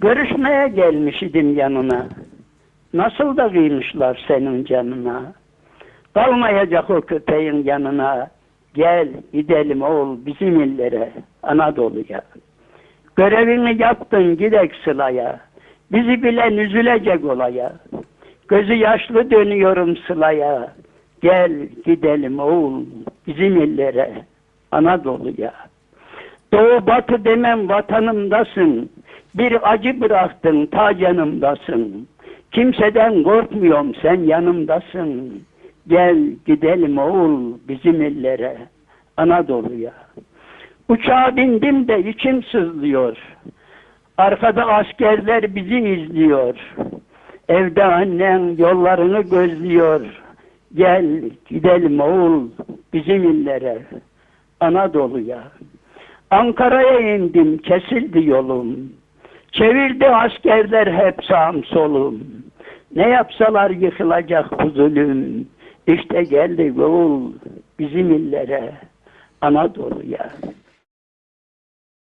Görüşmeye gelmiş idim yanına. Nasıl da kıymışlar senin canına. Kalmayacak o köpeğin yanına. Gel gidelim oğul bizim illere, Anadolu'ya. Görevini yaptın gidek sılaya. Bizi bilen üzülecek olaya. Gözü yaşlı dönüyorum sılaya. Gel gidelim oğul bizim illere, Anadolu'ya. Doğu batı demem vatanımdasın. Bir acı bıraktın ta canımdasın. Kimseden korkmuyorum sen yanımdasın. Gel gidelim oğul bizim illere, Anadolu'ya. Uçağa bindim de içim sızlıyor. Arkada askerler bizi izliyor. Evde annen yollarını gözlüyor. Gel gidelim oğul bizim illere, Anadolu'ya. Ankara'ya indim kesildi yolum. Çevirdi askerler hep sağım solum. Ne yapsalar yıkılacak bu zulüm. İşte geldi oğul bizim illere, Anadolu'ya.